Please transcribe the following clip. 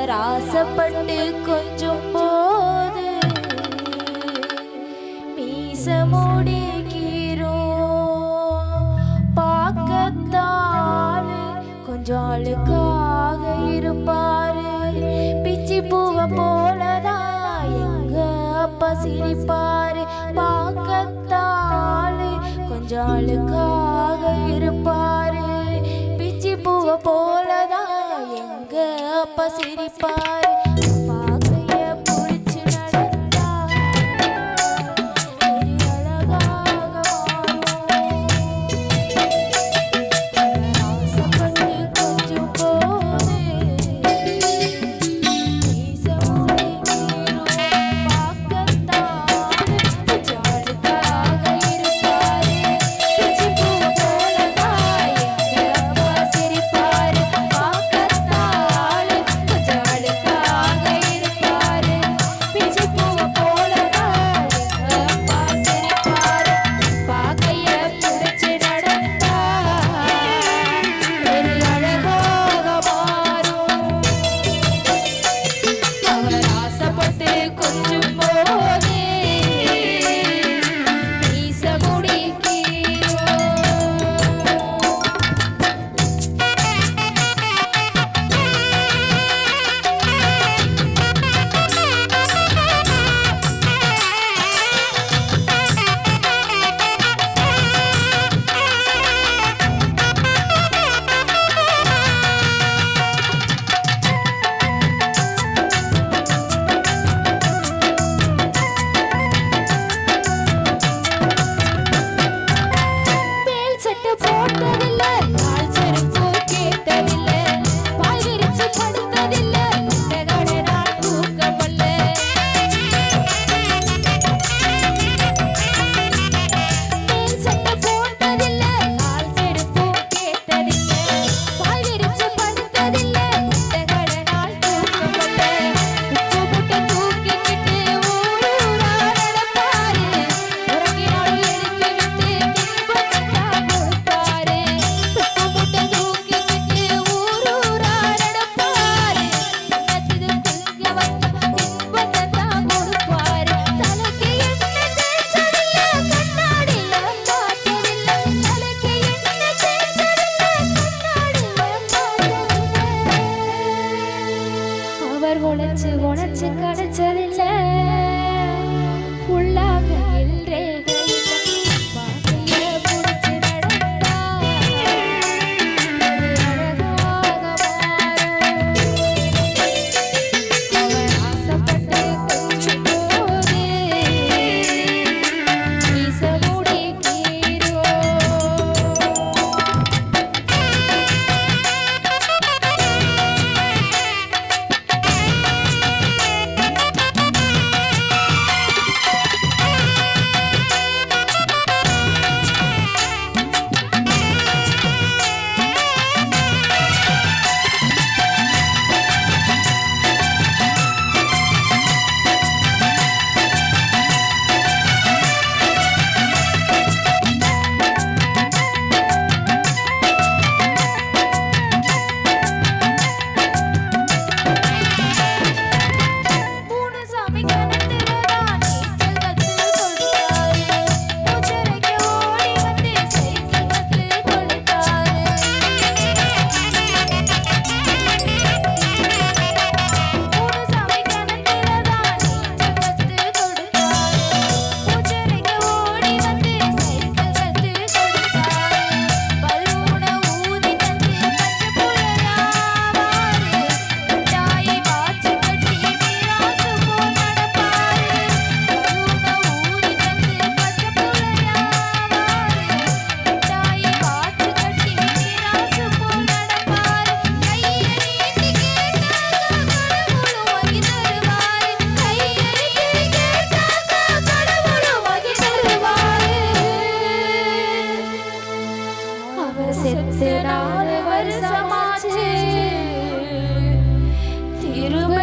அவர் ஆசைப்பட்டு கொஞ்சம் போது மீச முடிக்கிறோம். பார்க்கத்தாள் கொஞ்சம் அழுக்காக இருப்பாரு. பிச்சி பூவை போலதான் எங்க அப்பா சிரிப்பாரு. பார்க்கத்தாள் கொஞ்சம் அழுக்காக பசிரிப்பாய் கொஞ்சம் போது செத்து நாலு வருஷமாச்சு. திரும்ப